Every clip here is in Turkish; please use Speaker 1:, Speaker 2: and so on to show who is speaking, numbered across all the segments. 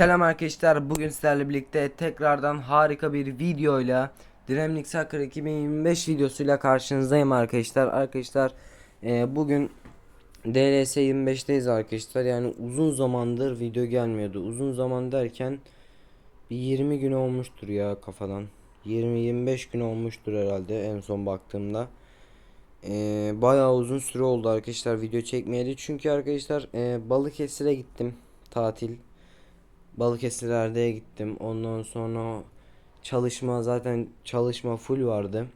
Speaker 1: Selam arkadaşlar. Bugün sizlerle birlikte tekrardan harika bir videoyla Dremlix Soccer 2025 videosuyla karşınızdayım arkadaşlar. Arkadaşlar e, bugün DLS 25'teyiz arkadaşlar. Yani uzun zamandır video gelmiyordu. Uzun zaman derken bir 20 gün olmuştur ya kafadan. 20-25 gün olmuştur herhalde en son baktığımda. Ee, bayağı uzun süre oldu arkadaşlar video çekmeyeli. Çünkü arkadaşlar e, Balıkesir'e gittim tatil. Balıkesirler'de gittim. Ondan sonra çalışma zaten çalışma full vardı.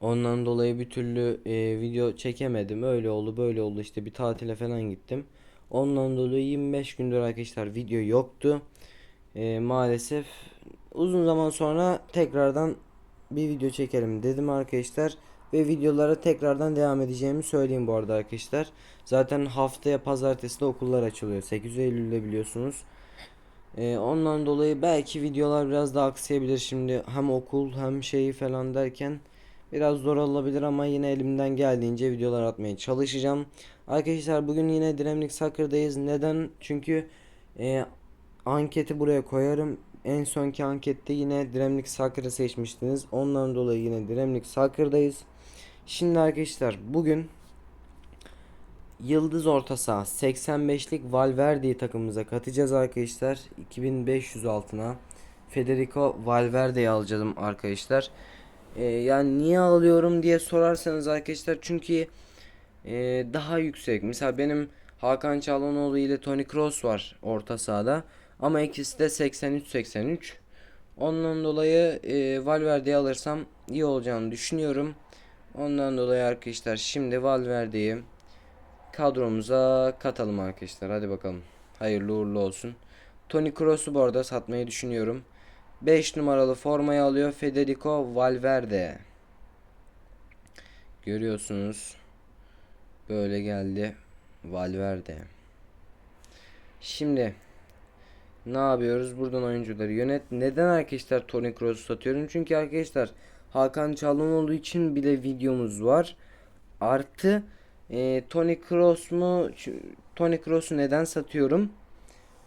Speaker 1: Ondan dolayı bir türlü e, video çekemedim. Öyle oldu böyle oldu işte bir tatile falan gittim. Ondan dolayı 25 gündür arkadaşlar video yoktu. E, maalesef uzun zaman sonra tekrardan bir video çekelim dedim arkadaşlar. Ve videolara tekrardan devam edeceğimi söyleyeyim bu arada arkadaşlar. Zaten haftaya pazartesi de okullar açılıyor. 8 Eylül'de biliyorsunuz. Ee, ondan dolayı belki videolar biraz daha aksayabilir şimdi hem okul hem şeyi falan derken biraz zor olabilir ama yine elimden geldiğince videolar atmaya çalışacağım. Arkadaşlar bugün yine Dinamik Soccer'dayız. Neden? Çünkü e, anketi buraya koyarım. En sonki ankette yine Dinamik Soccer'ı seçmiştiniz. Ondan dolayı yine Dinamik Soccer'dayız. Şimdi arkadaşlar bugün Yıldız orta saha 85'lik Valverde'yi takımımıza katacağız arkadaşlar. 2500 altına Federico Valverde'yi alacağım arkadaşlar. Ee, yani niye alıyorum diye sorarsanız arkadaşlar çünkü e, daha yüksek. Mesela benim Hakan Çalhanoğlu ile Toni Kroos var orta sahada. Ama ikisi de 83-83. Ondan dolayı e, Valverde'yi alırsam iyi olacağını düşünüyorum. Ondan dolayı arkadaşlar şimdi Valverde'yi kadromuza katalım arkadaşlar. Hadi bakalım. Hayırlı uğurlu olsun. Toni Kroos'u bu arada satmayı düşünüyorum. 5 numaralı formayı alıyor Federico Valverde. Görüyorsunuz. Böyle geldi Valverde. Şimdi ne yapıyoruz? Buradan oyuncuları yönet. Neden arkadaşlar Toni Kroos'u satıyorum? Çünkü arkadaşlar Hakan Çalhanoğlu için bile videomuz var. Artı e, Toni Kroos mu? Toni Kroos'u neden satıyorum?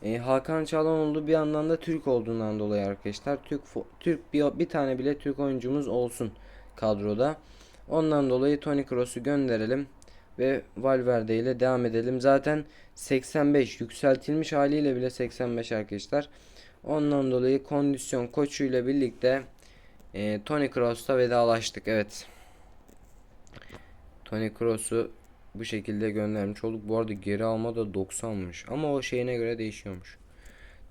Speaker 1: E, Hakan Çalhanoğlu bir yandan da Türk olduğundan dolayı arkadaşlar. Türk Türk bir, bir tane bile Türk oyuncumuz olsun kadroda. Ondan dolayı Toni Kroos'u gönderelim ve Valverde ile devam edelim. Zaten 85 yükseltilmiş haliyle bile 85 arkadaşlar. Ondan dolayı kondisyon koçuyla birlikte e, Toni Kroos'ta vedalaştık. Evet. Toni Kroos'u bu şekilde göndermiş olduk. Bu arada geri alma da 90'mış. Ama o şeyine göre değişiyormuş.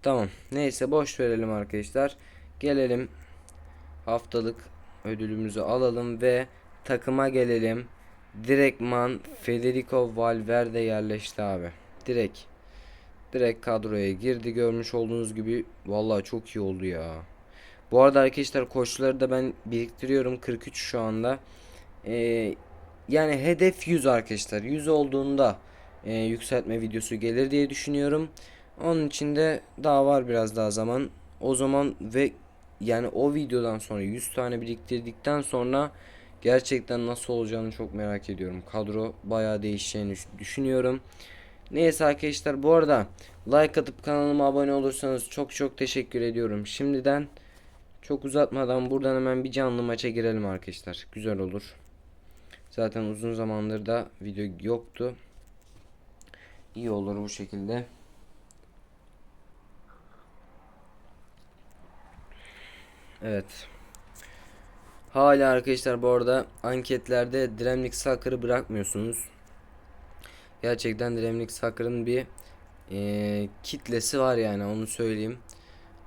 Speaker 1: Tamam. Neyse boş verelim arkadaşlar. Gelelim haftalık ödülümüzü alalım ve takıma gelelim. Direktman Federico Valverde yerleşti abi. Direkt. Direkt kadroya girdi görmüş olduğunuz gibi. Vallahi çok iyi oldu ya. Bu arada arkadaşlar koçları da ben biriktiriyorum. 43 şu anda. Ee, yani hedef 100 arkadaşlar. 100 olduğunda e, yükseltme videosu gelir diye düşünüyorum. Onun için de daha var biraz daha zaman. O zaman ve yani o videodan sonra 100 tane biriktirdikten sonra gerçekten nasıl olacağını çok merak ediyorum. Kadro bayağı değişeceğini düş- düşünüyorum. Neyse arkadaşlar bu arada like atıp kanalıma abone olursanız çok çok teşekkür ediyorum. Şimdiden çok uzatmadan buradan hemen bir canlı maça girelim arkadaşlar. Güzel olur. Zaten uzun zamandır da video yoktu. İyi olur bu şekilde. Evet. Hala arkadaşlar bu arada anketlerde Dremlik Soccer'ı bırakmıyorsunuz. Gerçekten Dremlik Soccer'ın bir e, kitlesi var yani onu söyleyeyim.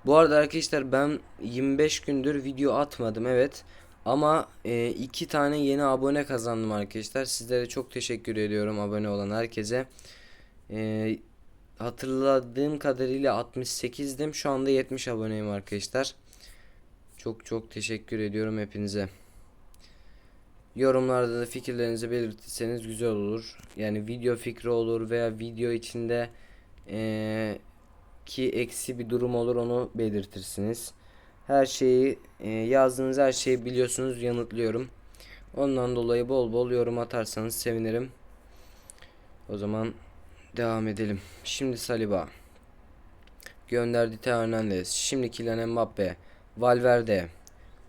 Speaker 1: Bu arada arkadaşlar ben 25 gündür video atmadım evet. Ama e, iki tane yeni abone kazandım arkadaşlar. Sizlere çok teşekkür ediyorum abone olan herkese. E, hatırladığım kadarıyla 68'dim. Şu anda 70 aboneyim arkadaşlar. Çok çok teşekkür ediyorum hepinize. Yorumlarda da fikirlerinizi belirtirseniz güzel olur. Yani video fikri olur veya video içinde e, ki eksi bir durum olur onu belirtirsiniz. Her şeyi e, yazdığınız her şeyi biliyorsunuz yanıtlıyorum. Ondan dolayı bol bol yorum atarsanız sevinirim. O zaman devam edelim. Şimdi Saliba. Gönderdi Teo Hernandez. Şimdi Kylian Mbappe. Valverde.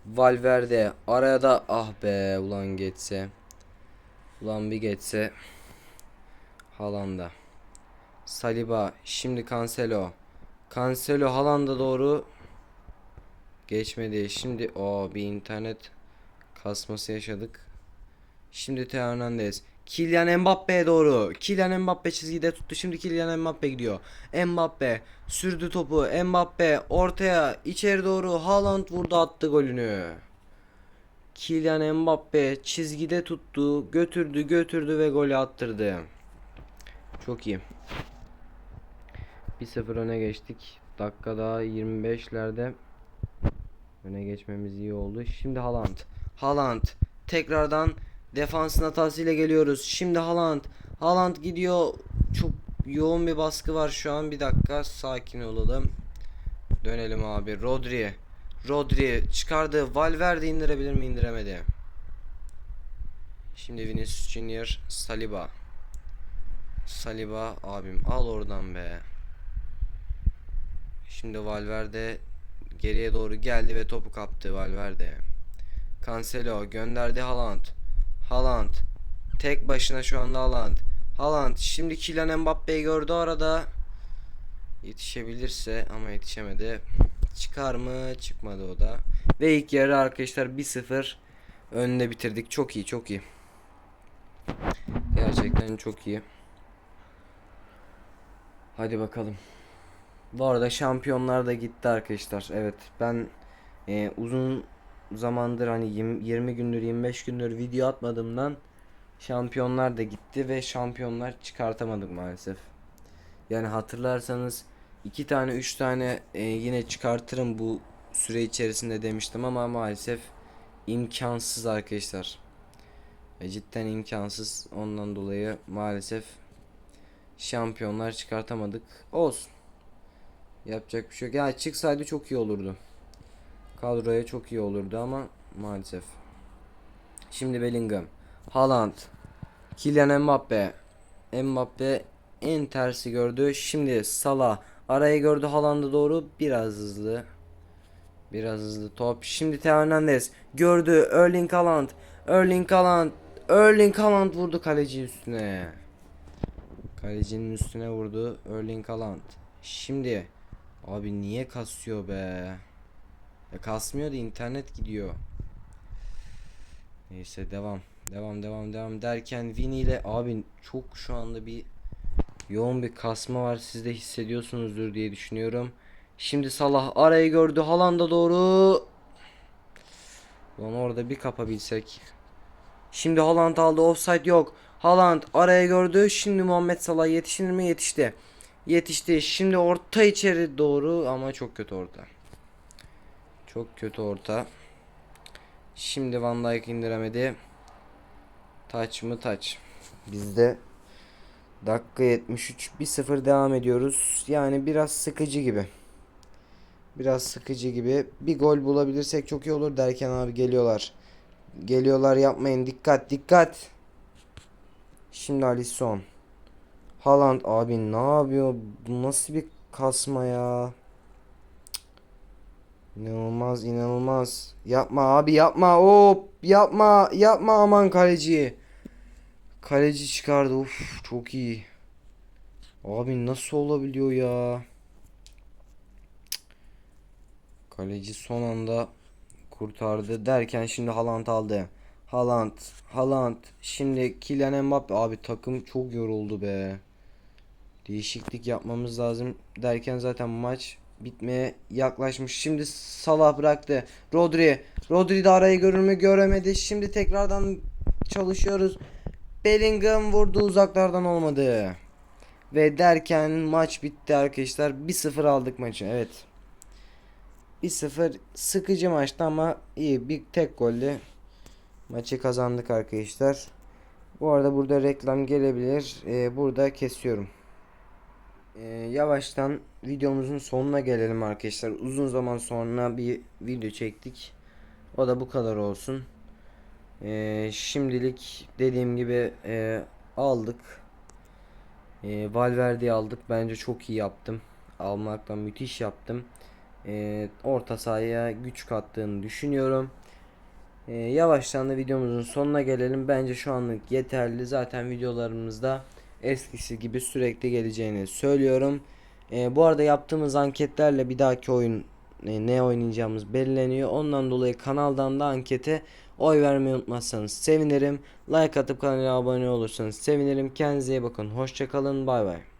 Speaker 1: Valverde. Araya da ah be ulan geçse. Ulan bir geçse. Haaland'a. Saliba. Şimdi Cancelo. Cancelo Haaland'a doğru. Geçmedi. Şimdi o bir internet kasması yaşadık. Şimdi Teo Hernandez. Kylian Mbappe'ye doğru. Kylian Mbappe çizgide tuttu. Şimdi Kylian Mbappe gidiyor. Mbappe sürdü topu. Mbappe ortaya içeri doğru. Haaland vurdu attı golünü. Kylian Mbappe çizgide tuttu. Götürdü götürdü ve golü attırdı. Çok iyi. 1-0 öne geçtik. Dakika daha 25'lerde öne geçmemiz iyi oldu. Şimdi Haaland. Haaland tekrardan defansın hatasıyla geliyoruz. Şimdi Haaland. Haaland gidiyor. Çok yoğun bir baskı var şu an. Bir dakika sakin olalım. Dönelim abi. Rodri. Rodri çıkardı. Valverde indirebilir mi? İndiremedi. Şimdi Vinicius Junior. Saliba. Saliba abim al oradan be. Şimdi Valverde geriye doğru geldi ve topu kaptı Valverde. Cancelo gönderdi Haaland. Haaland tek başına şu anda Haaland. Haaland şimdi Kylian Mbappe'yi gördü arada. Yetişebilirse ama yetişemedi. Çıkar mı? Çıkmadı o da. Ve ilk yarı arkadaşlar 1-0 önde bitirdik. Çok iyi, çok iyi. Gerçekten çok iyi. Hadi bakalım. Bu arada şampiyonlar da gitti arkadaşlar. Evet ben e, uzun zamandır hani 20, 20 gündür 25 gündür video atmadığımdan şampiyonlar da gitti ve şampiyonlar çıkartamadık maalesef. Yani hatırlarsanız iki tane üç tane e, yine çıkartırım bu süre içerisinde demiştim ama maalesef imkansız arkadaşlar. E, cidden imkansız. Ondan dolayı maalesef şampiyonlar çıkartamadık. Olsun. Yapacak bir şey yok. Ya çıksaydı çok iyi olurdu. Kadroya çok iyi olurdu ama maalesef. Şimdi Bellingham. Haaland. Kylian Mbappe. Mbappe en tersi gördü. Şimdi Salah. Arayı gördü Haaland'a doğru. Biraz hızlı. Biraz hızlı top. Şimdi Theo Hernandez. Gördü. Erling Haaland. Erling Haaland. Erling Haaland vurdu kaleci üstüne. Kalecinin üstüne vurdu. Erling Haaland. Şimdi. Abi niye kasıyor be? Ya kasmıyor da internet gidiyor. Neyse devam. Devam devam devam derken Vini ile abi çok şu anda bir yoğun bir kasma var. Siz de hissediyorsunuzdur diye düşünüyorum. Şimdi Salah arayı gördü. Haaland'a doğru. Lan orada bir kapabilsek. Şimdi Haaland aldı. Offside yok. Haaland araya gördü. Şimdi Muhammed Salah yetişir mi? Yetişti. Yetişti. Şimdi orta içeri doğru ama çok kötü orta. Çok kötü orta. Şimdi Van Dijk indiremedi. Taç mı taç. Bizde dakika 73 1-0 devam ediyoruz. Yani biraz sıkıcı gibi. Biraz sıkıcı gibi. Bir gol bulabilirsek çok iyi olur derken abi geliyorlar. Geliyorlar yapmayın. Dikkat dikkat. Şimdi Alisson. Haaland abi ne yapıyor? Bu nasıl bir kasma ya? İnanılmaz inanılmaz. Yapma abi yapma. Hop yapma yapma aman kaleci. Kaleci çıkardı. Uf çok iyi. Abi nasıl olabiliyor ya? Kaleci son anda kurtardı derken şimdi Haaland aldı. Haaland, Haaland. Şimdi Kylian Mbappe abi takım çok yoruldu be. Değişiklik yapmamız lazım derken zaten maç bitmeye yaklaşmış. Şimdi Salah bıraktı. Rodri. Rodri de arayı görür mü göremedi. Şimdi tekrardan çalışıyoruz. Bellingham vurdu uzaklardan olmadı. Ve derken maç bitti arkadaşlar. 1-0 aldık maçı. Evet. 1-0 sıkıcı maçtı ama iyi bir tek golle maçı kazandık arkadaşlar. Bu arada burada reklam gelebilir. Ee, burada kesiyorum. Ee, yavaştan videomuzun sonuna gelelim arkadaşlar. Uzun zaman sonra bir video çektik. O da bu kadar olsun. Ee, şimdilik dediğim gibi e, aldık. E, Valverde'yi aldık. Bence çok iyi yaptım. almakla müthiş yaptım. E, orta sahaya güç kattığını düşünüyorum. E, yavaştan da videomuzun sonuna gelelim. Bence şu anlık yeterli. Zaten videolarımızda eskisi gibi sürekli geleceğini söylüyorum. E, bu arada yaptığımız anketlerle bir dahaki oyun e, ne oynayacağımız belirleniyor. Ondan dolayı kanaldan da ankete oy vermeyi unutmazsanız sevinirim. Like atıp kanala abone olursanız sevinirim. Kendinize iyi bakın. Hoşçakalın. Bay bay.